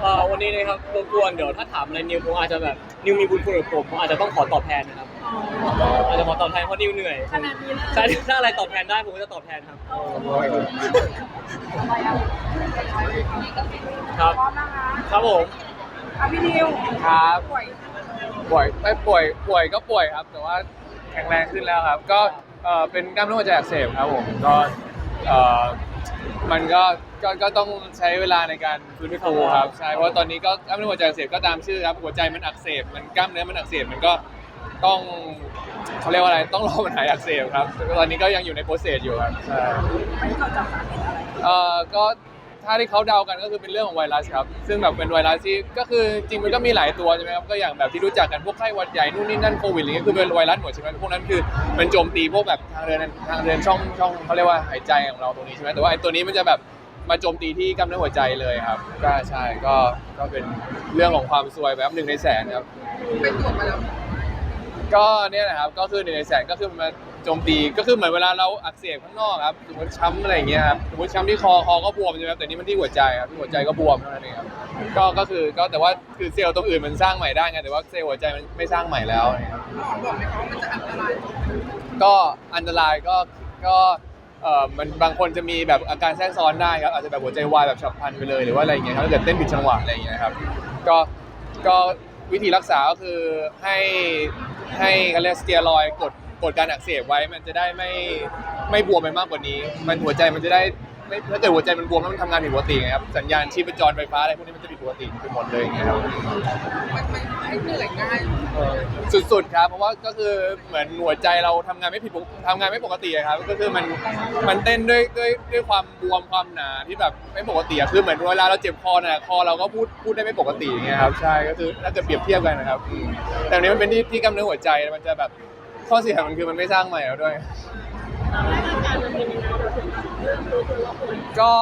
เอ่อวันนี้นะครับรบกวนเดี๋ยวถ้าถามอะไรนิวผมอาจจะแบบนิวมีบุญคุณกับผมผมอาจจะต้องขอตอบแทนนะครับอาจจะขอตอบแทนเพราะนิวเหนื่อยขนาดนี้เลยใช่ถ้าอะไรตอบแทนได้ผมก็จะตอบแทนครับ ครับพร้อมนะคะครับผมอะพี่นิวครับป่วยป่วยไม่ป่วยป่วยก็ป่วยครับ แต่ว่าแข็งแรงขึ้นแล้วครับ ก็เอ่อเป็นกล้ามเนื้อหัวใจอักเสบครับผมก็เอ่อมันก็ ก็ก็ต้องใช้เวลาในการฟื้นฟูครับใช่เพราะว่าตอนนี้ก็กล้ามเนื้อหัวใจอักเสบก็ตามชื่อครับหัวใจมันอักเสบมันกล้ามเนื้อมันอักเสบมันก็ต้องเขาเรียกว่าอะไรต้องรอมันหายอักเสบครับตอนนี้ก็ยังอยู่ในโปรเซสอยู่ครับใช่มันเกิดจากสาเหตุอะไรเอ่อก็ถ้าที่เขาเดากันก็คือเป็นเรื่องของไวรัสครับ ซึ่งแบบเป็นไวรัสที่ก็คือจริงมันก็มีหลายตัวใช่ไหมครับ ก็อย่างแบบที่รู้จักกันพวกไข้หวัดใหญ่นู่นนี่นั่นโควิดอะไรเงี้ยคือเป็นไวรัสหมดใช่ไหมพวกนั้นคือมันโจมตีพวกแบบทางเดินทางเดินช่องช่องเขาเรียกว่าหายใจของเราตรงนี้ใช่ไหมแต่ว่าไอ้ตัวนี้มันจะแบบ มาโจมตีที่กล้ามเนื้อหัวใจเลยครับ ก็ใช่ก็ก็เป็นเรื่องของความซวยแบบหนึ่งในแสนครับ ไปตรวจมาแล้วก็เนี่ยนะครับก็คือหนึ่งในแสนก็คือมันมาโจมตีก็คือเหมือนเวลาเราอักเสบข้างนอกครับสมมติช้ำอะไรอย่างเงี้ยครับสมมติช้ำที่คอคอก็บวมใช่ไหมครับแต่นี่มันที่หัวใจครับที่หัวใจก็บวมเท่านั้นเองครับก็ก็คือก็แต่ว่าคือเซลล์ตรงอื่นมันสร้างใหม่ได้ไงแต่ว่าเซลล์หัวใจมันไม่สร้างใหม่แล้วนะครับหมอบอกไหมคะว่ามันจะอันตรายก็อันตรายก็ก็ เอ่อมันบางคนจะมีแบบอาการแทรกซ้อนได้ครับอาจจะแบบหัวใจวายแบบฉับพลันไปเลยหรือว่าอะไรอย่างเงี้ยครับถ้าเกิดเต้นผิดจังหวะอะไรอย่างเงี้ยครับก็ก็วิธีรักษาก็คือให้ให้เขาเรียกสเตียรอยด์กดกดการอักเสบไว้มันจะได้ไม่ไม่บวมไปมากกว่านี้ มันหัวใจมันจะได้ ไม่ถ้าเกิดหัวใจมันบวมแล้วมันทำงานผิดปกติไงครับสัญญาณชีพจรไฟฟ้าอะไรพวกนี้มันจะผิดปกติไปหมดเลยอย่างเงี้ยครับมันมันให้เหนื่อยง่ายสุดๆครับ เพราะว่าก็คือเหมือนหัวใจเราทำงานไม่ผิดปกทำงานไม่ปกติอะครับ ก็คือมันมันเต้นด้วยด้วยด้วยความบวมความหนาที่แบบไม่ปกติอะคือเหมือนเวลาเราเจ็บคอเนี่ยคอเราก็พูดพูดได้ไม่ปกติอย่างเงี้ยครับใช่ก็คือน่าจะเปรียบเทียบกันนะครับอืมแต่อันนี้มันเป็นที่ที่กล้ามเนื้อหัวใจมันจะแบบข้อเสียมันคือมันไม่สร้างใหม่แล้วด้วย ก็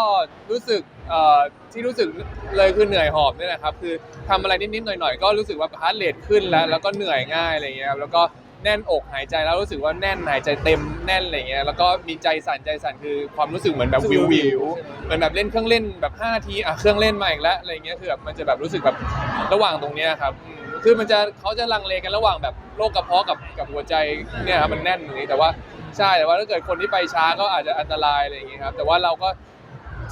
รู้สึกเอ่อที่รู้สึกเลยคือเหนื่อยหอบนี่แหละครับ คือทำอะไรนิดๆหน่อยๆ ก็รู้สึกว่าฮาร์ดเรทขึ้นแล้ว แล้วก็เหนื่อยง่ายอะไรเงี้ยครับแล้วก็แน่นอกหายใจแล้วรู้สึกว่าแน่นหายใจเต็มแน่นอะไรเงี้ยแล้วก็มีใจสั่นใจสั่นคือความรู้สึกเหมือนแบบวิววิวๆเหมือนแบบเล่นเครื่องเล่นแบบ5นาทีอะเครื่องเล่นมาอีกแล้วอะไรเงี้ยคือแบบมันจะแบบรู้สึกแบบระหว่างตรงเนี้ยครับอืมคือมันจะเขาจะลังเลกันระหว่างแบบโรคกระเพาะกับกับหัวใจเนี่ยครับมันแน่นตรงนี้แต่ว่า ใช่แต่ว่าถ้าเกิดคนที่ไปช้าก็อาจจะอันตรายอะไรอย่างเงี้ยครับแต่ว่าเราก็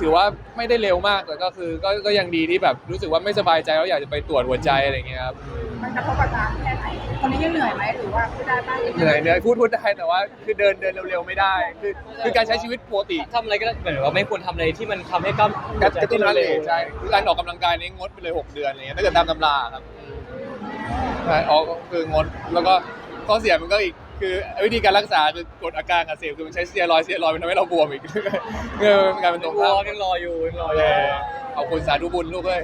ถือว่าไม่ได้เร็วมากแต่ก็คือก็ก็ยังดีที่แบบรู้สึกว่าไม่สบายใจแล้วอยากจะไปตรวจหัวใจอะไรอย่างเงี้ยครับมันกระทบกับน้ำแค่ไหนตอนนี้ยังเหนื่อยไหมหรือว่าพูดได้บ้างเหนื่อยเหนื่อยพูดพูดได้แต่ว่า คือเดินเดินเร็วๆไม่ได้ คือคือการใช้ชีวิตปกติทำอะไรก็ได้เหมือนว่าไม่ควรทำอะไรที่มันทำให้กล้ามกระกระตุ้นฮาร์ดเรทใช่คือการออกกำลังกายนี่งดไปเลย 6 เดือนอะไรเงี้ยถ้าเกิดตามตำราครับใช่ออกคืองดแล้วก็ข้อเสียมันก็อีก คือวิธีการรักษาคือกดอาการอักเสบคือมันใช้สเตียรอยด์สเตียรอยด์มันทำให้เราบวมอีกเงยมันกลายเป็นตรงรข้าอมยังรออยู่ยังรอโออเคยู่เอาคุณสาธุบุญลูกเอ้ย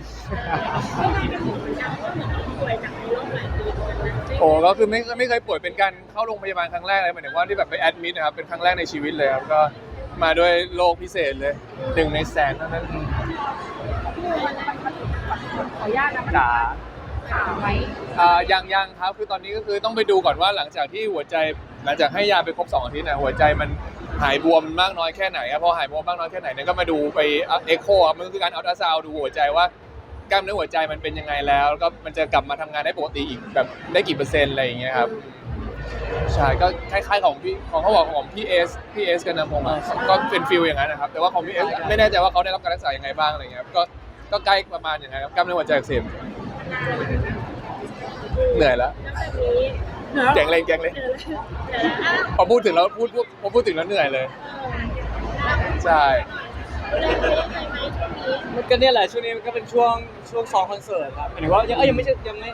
โอ้ก็คือไม่ไม่เคยป่วยเป็นการเข้าโรงพยาบาลครั้งแรกเลยหมายถึงว่าที่แบบไปแอดมิดนะครับเป็นครั้งแรกในชีวิตเลยครับก็มาด้วยโรคพิเศษเลยหนึ่งในแสนเท่านั้นขออนุญาตนะมันจ๋า ขาไว้อ่ายังยังครับคือตอนนี้ก็คือต้องไปดูก่อนว่าหลังจากที่หัวใจหลังจากให้ยาไปครบ2องอาทิตย์นะหัวใจมันหายบวมมากน้อยแค่ไหนครับพอหายบวมมากน้อยแค่ไหนเนี่ยก็มาดูไปเอ็กโคครับมันก็คือการอัลตราซาวด์ดูหัวใจว่ากล้ามเนื้อหัวใจมันเป็นยังไงแล้วแล้วก็มันจะกลับมาทำงานได้ปกติอีกแบบได้กี่เปอร์เซ็นต์อะไรอย่างเงี้ยครับใช่ก็คล้ายๆของพี่ของเขาบอกของพี่เอสพี่เอสกันนะผมอะก็เป็นฟิลอย่างนั้นนะครับแต่ว่าของพี่เอสไม่แน่ใจว่าเขาได้รับการรักษายังไงบ้างอะไรเงี้ยครับก็ก็ใกล้ประมาณอย่างนั้นครับกล้ามเนื้อหัวใจอักเสบ เหนื่อยแล้วแกงเลยแกงเลยพอพูดถึงแล้วพูดพอพูดถึงแล้วเหนื่อยเลยใช่มันก็เนี่ยแหละช่วงนี้มันก็เป็นช่วงช่วงซ้อมคอนเสิร์ตครับหมายถึงว่ายังเอ้ยยังไม่ใช่ยังไม่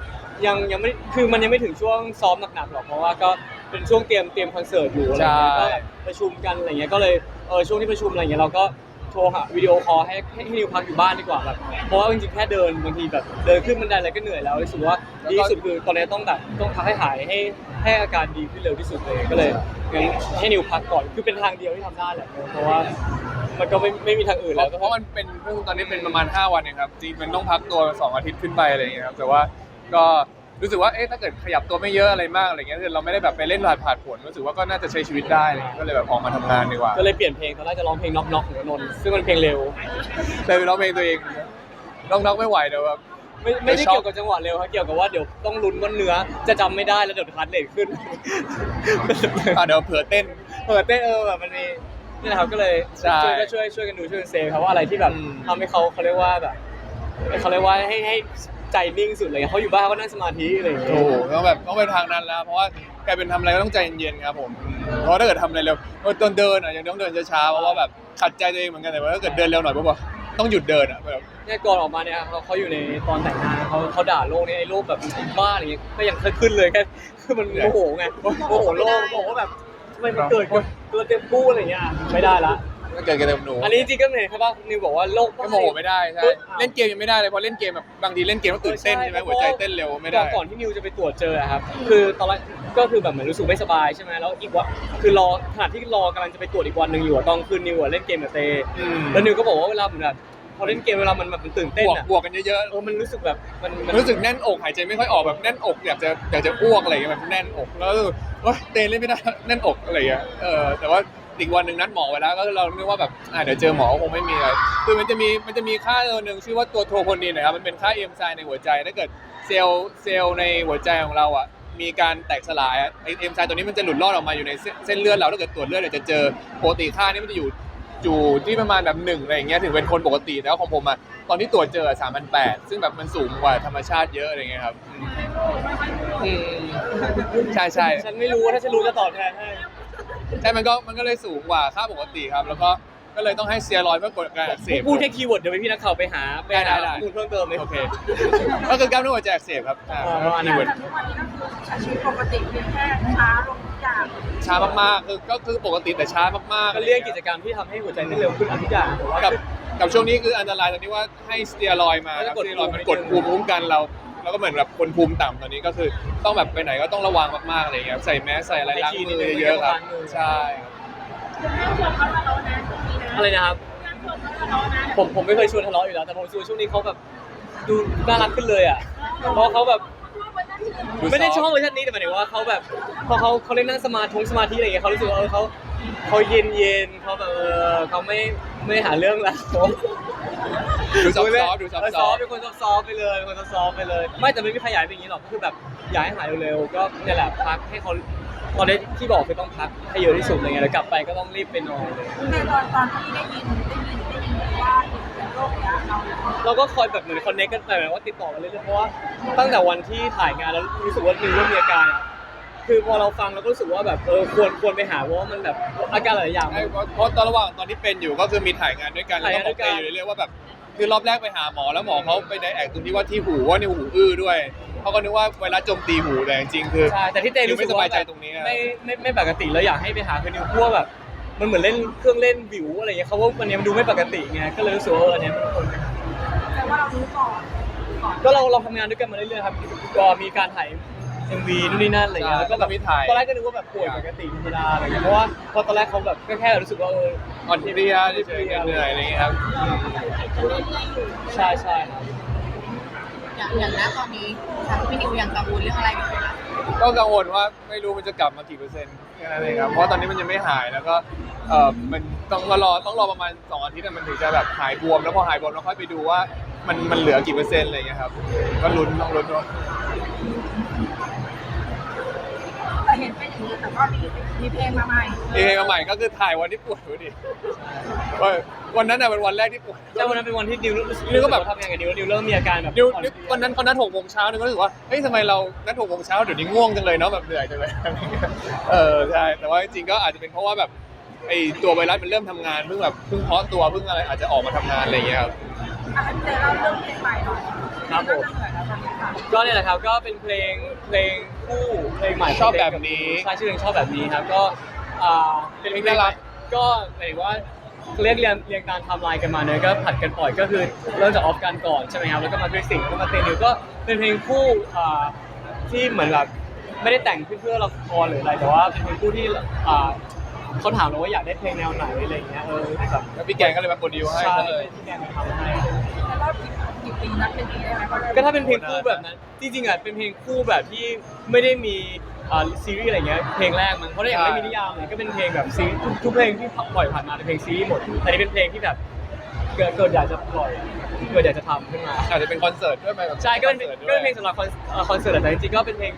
ยังยังไม่คือมันยังไม่ถึงช่วงซ้อมหนักๆหรอกเพราะว่าก็เป็นช่วงเตรียมเตรียมคอนเสิร์ตอยู่อะไรเงี้ยก็แบบประชุมกันอะไรเงี้ยก็เลยเออช่วงที่ประชุมอะไรเงี้ยเราก็ โทรหาวิดีโอคอลให้ให้นิวพักอยู่บ้านดีกว่าแบบเพราะว่าจริงๆแค่เดินบางทีแบบเดินขึ้นบันไดอะไรก็เหนื่อยแล้วรู้สึกว่าดีที่สุดคือตอนนี้ต้องแบบต้องพักให้หายให้ให้อาการดีขึ้นเร็วที่สุดเลยก็เลยงั้นให้นิวพักก่อนคือเป็นทางเดียวที่ทำได้แหละเพราะว่ามันก็ไม่ไม่มีทางอื่นแล้วเพราะมันเป็นเพิ่งตอนนี้เป็นประมาณ 5 วันเองครับจริงมันต้องพักตัว2อาทิตย์ขึ้นไปอะไรอย่างเงี้ยครับแต่ว่าก็ รู้สึกว่าเอ๊ะถ้าเกิดขยับตัวไม่เยอะอะไรมากอะไรเงี้ยคือเราไม่ได้แบบไปเล่นผ่านผ่านผลรู้สึกว่าก็น่าจะใช้ชีวิตได้อะไรเงี้ยก็เลยแบบออกมาทำงานดีกว่าก็เลยเปลี่ยนเพลงตอนแรกจะร้องเพลงน็อกน็อกของนนท์ซึ่งมันเพลงเร็ว เลยไปร้องเพลงตัวเองน้องๆไม่ไหวเดี๋ยวแบบ ไม่ไม่ได้ช็อกเกี่ยวกับจังหวะเร็วครับเกี่ยวกับว่าเดี๋ยวต้องลุ้นว่าเนื้อจะจำไม่ได้แล้วเดี๋ยวคัดเลทขึ้น อะเดี๋ยวเผื่อเต้น เปิดเต้นเออแบบมันมีนี่แหละครับก็เลยใช่ช่วยก็ช่วยช่วยกันดูช่วยกันเซฟครับว่าอะไรที่แบบอืม ทำให้เขาเขาเรียกว่าแบบเขาเรียกว่าให้ให้ ใจนิ่งสุดอะไรเงี้ยเขาอยู่บ้านเขาก็นั่งสมาธิอะไรอย่างเงี้ยโอ้โหต้องแบบต้องไปทางนั้นแล้ว เพราะว่ากลายเป็นทำอะไรก็ต้องใจเย็นๆครับผมเพราะถ้าเกิดทำอะไรเร็วตอนเดินอะยังต้องเดินช้าๆเพราะว่าแบบขัดใจตัวเองเหมือนกันแต่ว่าถ้าเกิดเดินเร็วหน่อยปุ๊บอะต้องหยุดเดินอะแบบ เนี่ยก่อนออกมาเนี่ยเขาเขาอยู่ในตอนแต่งงานเขาเขาด่าโลกเนี่ยไอ้โลกแบบบ้าอะไรเงี้ยก็ยังขึ้นเลยแค่คือมันโมโหไงโมโหโลกโมโหว่าแบบทำไมมันเกิดกับตัวเต็มกู้อะไรเงี้ยไม่ได้ละ ถ้าเกิดกับเต็มหนูอันนี้จริงๆก็เห็นครับว่านิวบอกว่าโลกก็โมโหไม่ได้ใช่ปึ๊บเล่นเกมยังไม่ได้เลยเพราะเล่นเกมแบบบางทีเล่นเกมแล้วตื่นเต้นใช่ไหมใช่หัวใจเต้นเร็วไม่ได้ก่อนก่อนที่นิวจะไปตรวจเจออะครับคือตอนแรกก็คือแบบเหมือนรู้สึกไม่สบายใช่ไหมแล้วอีกวันคือรอขณะที่รอกำลังจะไปตรวจอีกวันหนึ่งอยู่อะตอนคืนนิวอะเล่นเกมกับเตอืมแล้วนิวก็บอกว่าเวลาเหมือนแบบพอเล่นเกมเวลามันแบบมันตื่นเต้นบวกอะบวกกันเยอะเออมันรู้สึกแบบมันมันๆรู้สึกแน่นอกหายใจไม่ค่อยออกแบบแน่นอกอยากจะอยากจะอ้วกอะไรอย่างเงี้ยแบบแน่นอกแล้วรู้สึกเฮ้ยเต้นเล่นไม่ได้แน่นอกอะไรอย่างเงี้ยเออแต่ว่า อีกวันหนึ่งนัดหมอไว้แล้วก็เราคิดว่าแบบอ่าเดี๋ยวเจอหมอคงไม่มีอะไรคือมันจะมีมันจะมีค่าตัวหนึ่งชื่อว่าตัวโทรโพนินนะครับมันเป็นค่าเอ็มไซในหัวใจถ้าเกิดเซลล์เซลล์ในหัวใจของเราอะมีการแตกสลายไอเอ็มไซตัวนี้มันจะหลุดรอดออกมาอยู่ในเส้นเลือดเราถ้าเกิดตรวจเลือดเนี่ยจะเจอปกติค่านี้มันจะอยู่อยู่ที่ประมาณแบบหนึ่งอะไรอย่างเงี้ยถึงเป็นคนปกติแต่ว่าของผมอะตอนที่ตรวจเจอสามพันแปดซึ่งแบบมันสูงกว่าธรรมชาติเยอะอะไรเงี้ยครับอืมใช่ใช่ฉันไม่รู้ถ้าฉันรู้จะตอบแทนให้ ใช่มันก็มันก็เลยสูงกว่าค่าปกติครับ แล้วก็ก็เลยต้องให้สเซียรอยด์เพื่อกดการอักเสบ พูดแค่คีย์เวิร์ดเดี๋ยวพี่นักข่าวไปหาไปหาได้ได้ข้อมูลเพิ่มเติมเลย โอเคก็คือกล้ามเนื้อหัวใจอักเสบครับอ่าอ๋อ อันนั้คีนย์เวิร์ดแต่ทุกวันนี้ก็คือใช้ชีวิตปกติเพียงแค่ช้าลงทุกอย่างช้ามากๆคือก็คือปกติแต่ช้ามากๆก็เรียกกิจกรรมที่ทำให้หัวใจเต้นเร็วขึ้นอันทุกอย่างแต่ว่า กับกับช่วงนี้คืออันตรายตรงที่ว่าให้สเตียรอยด์มาแล้วครับก็กดสเตียรอยด์มันภูกมิดภูมิคุ้มกันเรา แล้วก็เหมือนแบบคนภูมิต่ำตอนนี้ก็คือต้องแบบไปไหนก็ต้องระวังมากๆอะไรอย่างเงี้ยครับใส่แมสใส่อะไรล้างมือเยอะๆครับใช่ครับอะไรนะครับ ผมผมไม่เคยชวนทะเลาะอยู่แล้ว แต่ผมชวนช่วงนี้เขาแบบดูน่ารักขึ้นเลยอะเพราะเขาแบบดูไม่ได้ชซออบฟต์เวอร์ชันนี้แต่หมายถึงว่าเขาแบบพอเขาเขาเล่นนั่งสมาธิสมาธิอะไรอย่างเงี้ยเขารู้สึกว่าเออเขาเขาเย็นเย็นๆเขาแบบเออเขาไม่ไม่หาเรื่องแล้ว ดูซอฟต์ๆดูซอฟเออต์ซอฟต์เป็นคนซอฟต์ๆไปเลยเป็นคนซอฟต์ๆไปเลย ไม่แต่ไม่มีใครอยากให้เป็นอย่างนี้หรอกคือแบบอยากให้หายเร็วๆก็เนี่ยแหละพักให้เขาตอนนี้ที่บอกคือต้องพักให้เยอะที่สุดอะไรเงี้ยแล้วกลับไปก็ต้องรีบไปนอนเลยในตอนตอนที่ได้ยินได้ยินได้ยินว่าเป็นโรคเนี้ยเราเราก็คอยแบบเหมือนคอนเนคกันไปแบบว่าติดต่อกันเรื่อยๆเพราะว่าตั้งแต่วันที่ถ่ายงานแล้วรู้สึกว่านิวเริ่มมีอาการอะ คือพอเราฟังเราก็รู้สึกว่าแบบเออควรควรไปหาเพราะว่ามันแบบอาการหลายอย่างใช่มันเพราะเพราะตอนระหว่างตอนที่เป็นอยู่ก็คือมีถ่ายงานด้วยกันแล้วถ่ายก็งานบด้อกวยกันเตอยู่เรื่อยๆว่าแบบคือรอบแรกไปหาหมอแล้วหมอเขาไปไดแอกตรงที่ว่าที่หูว่าในวหูอื้อด้วยเขาก็นึกว่าไวรัสโจมตีหูแต่จริงๆคือใช่แต่ที่เต้รู้สึกไม่สว่าบายใจตรงนี้อะไม่ไม่ไม่ปกติแล้วอยากให้ไปหาคือนิวกลัวแบบมันเหมือนเล่นเครื่องเล่นวิวอะไรเงี้ยเขาว่ามันเนี้ยมันดูไม่ปกติไงก็เลยรู้สึกว่าเอออันเนี้ยมันควรแต่ว่าเรารู้ก่อนก่อนก็เราเราทำงานด้วยกันมาเรื่อยๆครับก็มีการถ่าย MV นู่นนี่นั่นอะไรเงี้ยแล้วก็แบบมีถ่ายตอนแรกก็นึกว่าแบบป่วยปกติธรรมดาอะไรเงี้ยเพราะว่าพอตอนแรกเขาแบบก็แค่รู้สึกว่าเอออ่อนเพลียที่เฉยๆเหนื่อยอะไรอย่างเงี้ยครับใช่ใช่ครับอย่างอย่างนั้นตอนนี้ทางพี่นิวยังกังวลเรื่องอะไรอยู่ไหมคะก็กังวลว่าไม่รู้มันจะกลับมากี่เปอร์เซ็นต์แค่นั้นเองครับเพราะตอนนี้มันยังไม่หายแล้วก็เออมันต้องรอต้องรอประมาณ2อาทิตย์อะมันถึงจะแบบหายบวมแล้วพอหายบวมเราค่อยไปดูว่ามันมันเหลือกี่เปอร์เซ็นต์อะไรอย่างเงี้ยครับ ก็ลุ้นต้องลุ้นว่า แต่เห็นเป็นอย่างนี้แต่ก็มีมีเพลงมาใหม่เองมาใหม่ก็คือถ่ายวันที่ป่วยพอดีว่าวันนั้นน่ะเป็นวันแรกที่ป่วย แต่วันนั้นเป็นวันที่นิวรู้สึกนิวก็แบบทำงานกับนิวนิวเริ่มมีอาการแบบนิวอ่อนิวเพลียวันนั้นเขานัดหกโมงเช้านิวก็รู้สึกว่าเฮ้ยทำไมเรานัดหกโมงเช้าเดี๋ยวนี้ง่วงจังเลยเนาะแบบเหนื่อยจังเลยเออใช่แต่ว่าจริงๆก็อาจจะเป็นเพราะว่าแบบไอตัวไวรัสมันเริ่มทำงานเพิ่งแบบเพิ่งเพาะตัวเพิ่งอะไรอาจจะออกมาทำงานอะไรอย่างเงี้ยครับ อะให้เจเล่าเรื่องเพลงใหม่หน่อยครับผมน่าจะเหนื่อ ยแล้วตอนนี้ค่ะก็เนี่ยแหละครับก็เป็นเพลงเพลงคู่เพลงใหม่ชอบแบบนี้ใช่ชื่อเพลงชอบแบบนี้ครับก็อ่าเป็นเพลงน่ารัก ก็หมายถึงว่าเรียกเรียงเรียงตามไทม์ไลน์กันมาเนยก็ผัดกันปล่อยก็คือเริ่มจากออฟกันก่อนใช่ไหมครับแล้วก็มาคริสสิงแล้วก็มาเตนิวก็เป็นเพลงคู่อ่าที่เหมือนแบบไม่ได้แต่งขึ้นเพื่อละครหรืออะไรแต่ว่าเป็นเพลงคู่ที่อ่าเขาถามเราว่าอยากได้เพลงแนวไหนอะไรอย่างเงี้ยเออแบบแล้วพี่แกงก็เลยมาโปรดิวให้ใช่ซะเลย ที่แกมาทำให้ แล้วรอบกี่ ปีนับเป็นปีได้ไหมก็ถ้าเป็นเพลงคู่แบบนั้น จริงๆอะเป็นเพลงคู่แบบที่ไม่ได้มีอ่าซีรีส์อะไรเงี้ยเพลงแรกมันเพราะถ้าอย่างไม่มีนิยามเลยก็เป็นเพลงแบบซีรีส์ทุกทุกเพลงที่ปล่อยผ่านมาเป็นเพลงซีรีส์หมดแต่นี่เป็นเพลงที่แบบ เกิดเกิดอยากจะปล่อยเกิดอยากจะทำขึ้นมาอาจจะเป็นคอนเสิร์ตด้วยไหมแบบใช่ก็เป็นเพลงคอนก็สิร์ตเป็นเพลงสำหรับคอนเอ่อคอนเสิร์ตแต่จริงๆก็เป็นเพลง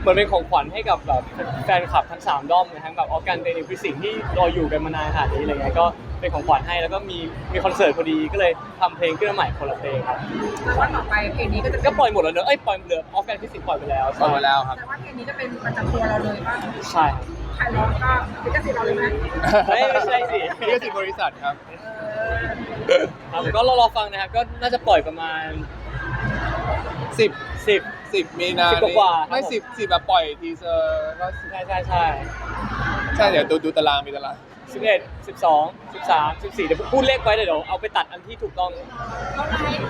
เหมือนเป็นของขวัญให้กับแบบแฟนคลับทั้งสามด้อมนะทั้งแบบออร์แกนเดนิฟิสิงที่รออยู่กันมานานขนาดนี้อะไรเงี้ยก็เป็นของขวัญให้แล้วก็มีมีคอนเสิร์ตพอดีก็เลยทำเพลงขึ้นมาใหม่คนละเพลงครับแต่ว่าต่อไปเพลงนี้ก็จะก็ปล่อยหมดแล้วเนอะเอ้ยปล่อยเหลือออร์แกนฟิสิกปล่อยไปแล้วพอมาแล้วครับ แต่ว่าเพลงนี้จะเป็นประจำตัวเราเลยป่ะใช่ครับใครร้องก็เป็นกสิทธิ์เราเลยไหมเฮ้ยไม่ใช่สิ นี่ก็สิบริษัทครับครับก็รอรอฟังนะครับก็น่าจะปล่อยประมาณ สิบสิบ สิบมีนาสิบกว่าๆครับไม่ผม สิบสิบแบบปล่อยทีเซอร์ก็ใช่ใช่ใช่ใช่เดี๋ยวดูดูตารางมีตารางสิบเอ็ดสิบสองสิบสามสิบสี่เดี๋ยวพูดเลขไว้เดี๋ยวเอาไปตัดอันที่ถูกต้อง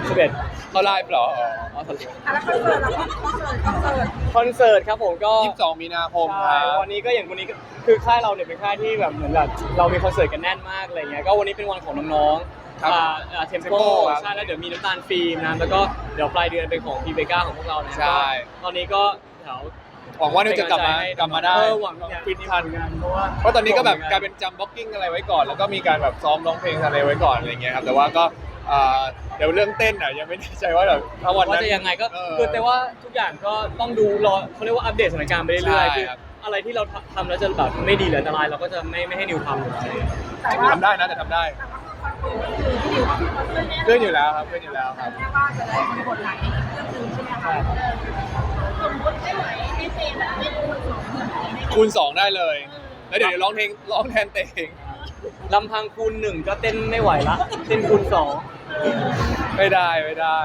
สิบเอ็ดเขาไลฟ์เหรออ๋อสวัสดีอะแล้วคอนเสิร์ตเราก็คอนเสิร์ตคอนเสิร์ตคอนเสิร์ตครับผมก็ ยี่สิบสองมีนาคมคใช่รับวันนี้ก็อย่างวันนี้ก็คือค่ายเราเนี่ยเป็นค่ายที่แบบเหมือนแบบเรามีคอนเสิร์ตกันแน่นมากอะไรเงี้ย ก็วันนี้เป็นวันของน้องๆ ครับเทมโป Tempo ครับใช่แล้วเดี๋ยวมีน้ำตาลฟิล์มนะแล้วก็เดี๋ยวปลายเดือนเป็นของพีเบก้าของพวกเรานะใช่ ก็ตอนนี้ก็แถวหวังว่านิวจะกลับมาเป็นกลับมาได้เออหวังอยากฟิตทันงานเพราะว่าเพราะตอนนี้ก็แบบกลายเป็นจำบ็อกกิ้งอะไรไว้ก่อน แล้วก็มีการแบบซ้อมร้องเพลงอะไรไว้ก่อนอะไรเงี้ยครับแต่ว่าก็อ่าเดี๋ยวเรื่องเต้นอะยังไม่แน่ใจว่าแบบถ้าวันว่านั้น จะยังไงก็เออคือแต่ว่าทุกอย่างก็ต้องดูรอเขาเรียกว่าอัปเดตสถานการณ์ไปเรื่อยใช่ๆคือครับ อะไรที่เราทำแล้วจะแบบไม่ดีหรืออันตรายเราก็จะไม่ไม่ให้นิวทำอยู่แล้ว แต่ว่าทำได้นะแต่ทำได้ แต่ว่า คอนเสิร์ตก็คือที่อยู่ก็คือเพื่อนแน่เพื่อนอยู่แล้วครับเพื่อนอยู่แล้วครับแน่ว่าจะได้มีบทไหนเรื่องหนึงใช่ไหมคะสมมติไม่ไหวไม่เซนอะไม่รู้สองเหมือนไหนคูณสองได้เลย แล้วเดี๋ยวเดี๋ยวร้องเพลงร้องแทนเตงลำพังคูณหนึ่งก็เต้นไม่ไหวละ เต้นคูณสองไม่ได้ไม่ได้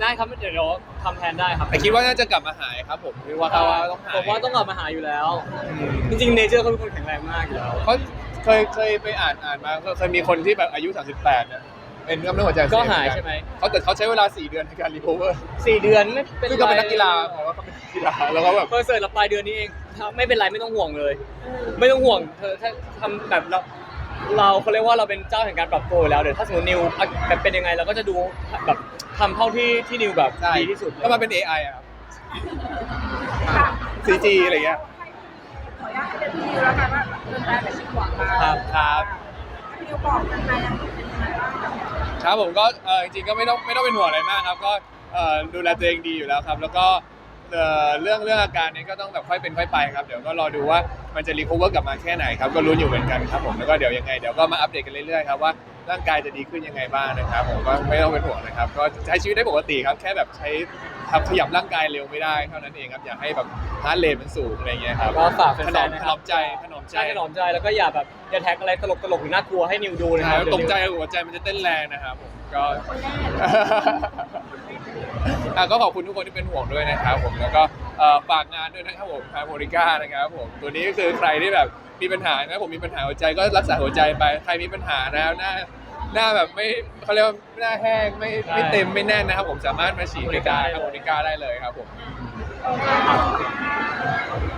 ได้ครับเดี๋ยวเราทำแทนได้ครับแต่คิดว่าน่าจะกลับมาหายครับผมคิดว่าเขาว่าต้องหายผมว่าต้องกลับมาหาอยู่แล้ว อืมจริงๆเนเจอร์เขาเป็นคนแข็งแรงมากอยู่แล้วเขา เคยเคยไปอ่านอ่านมาเคยมีคนที่แบบอายุ 38เนี่ยเป็นกล้ามเนื้อหัวใจอักเสบก็หายใช่ไหม เขาแต่เขาใช้เวลา 4 เดือนในการรี c o เวอร์สี่เดือนไม่เป็นซึ่งก็เป็นนักกีฬาผมว่าเขาเป็นนักกีฬาแล้วก็แบบ คอนเสิร์ตเราปลายเดือนนี้เองไม่เป็นไรไม่ต้องห่วงเลย ไม่ต้องห่วงเธอถ้าทำแบบเราเราเขาเรียกว่าเราเป็นเจ้าแห่งการปรับตัวอยู่แล้วเดี๋ยวถ้าสมมตินิวแบบเป็นยังไงเราก็จะดูแบบทำเท่าที่ที่นิวแบบใช่ดีที่สุดเลยถ้ามันเป็น AI อะครับ CG อะไรเงี้ยขออนุ ญาตให้เป็นพี่นิวแล้วกันว่าเป็นแฟนเป็นชิคหวังมาครับครับพี่นิวบอกกันมายังเป็นยังไงบ้างคะครับผมก็เออจริงๆก็ไม่ต้องไม่ต้องเป็นห่วงอะไรมากครับ ก็เอ่อดูแลตัวเองดีอยู่แล้วครับ แล้วก็ เอ่อเรื่องเรื่องอาการนี้ก็ต้องแบบค่อยเป็นค่อยไปครับเดี๋ยวก็รอดูว่ามันจะรีค o เวอร์กลับมาแค่ไหนครับก็รู้นอยู่เหมือนกันครับผมแล้วก็เดี๋ยวยังไงเดี๋ยวก็มาอัปเดตกันเรื่อยๆครับว่าร่างกายจะดีขึ้นยังไงบ้างนะครับผมก็ไม่ต้องเป็นห่วงนะครับก็ใช้ชีวิตได้ปกติครับแค่แบบใช้ทำขยับร่างกายเร็วไม่ได้เท่านั้นเองครับอย่าให้แบบฮาร์ดเรทมันสูงอะไรเงี้ยครับก็ฝากแฟถนนอมๆนะถคนรัอบมใจถนอมใจใช่ถนอมใจแล้วก็อย่าแบบอย่าแท็กอะไรตลกตลกๆหรือน่ากลัวให้นิวดูนะคใช่รับตกใจหัวใจมันจะเต้นแรงนะครับผมก็ คนแรก อะก็ขอบคุณทุกคนที่เป็นห่วงด้วยนะครับผมแล้วก็เอ่อฝากงานด้วยนะครับผมพาโมริก้านะครับผมตัวนี้ก็คือใครที่แบบมีปัญหานะผมมีปัญหาหัวใจก็รักษาหัวใจไปใครมีปัญหานะครับหน้าหน้าแบบไม่เขาเรียกว่าหน้าแห้งไม่ไม่เต็มไม่แน่นนะครับผมสามารถมาฉีดบริการทางโมริก้าได้เลยครับผม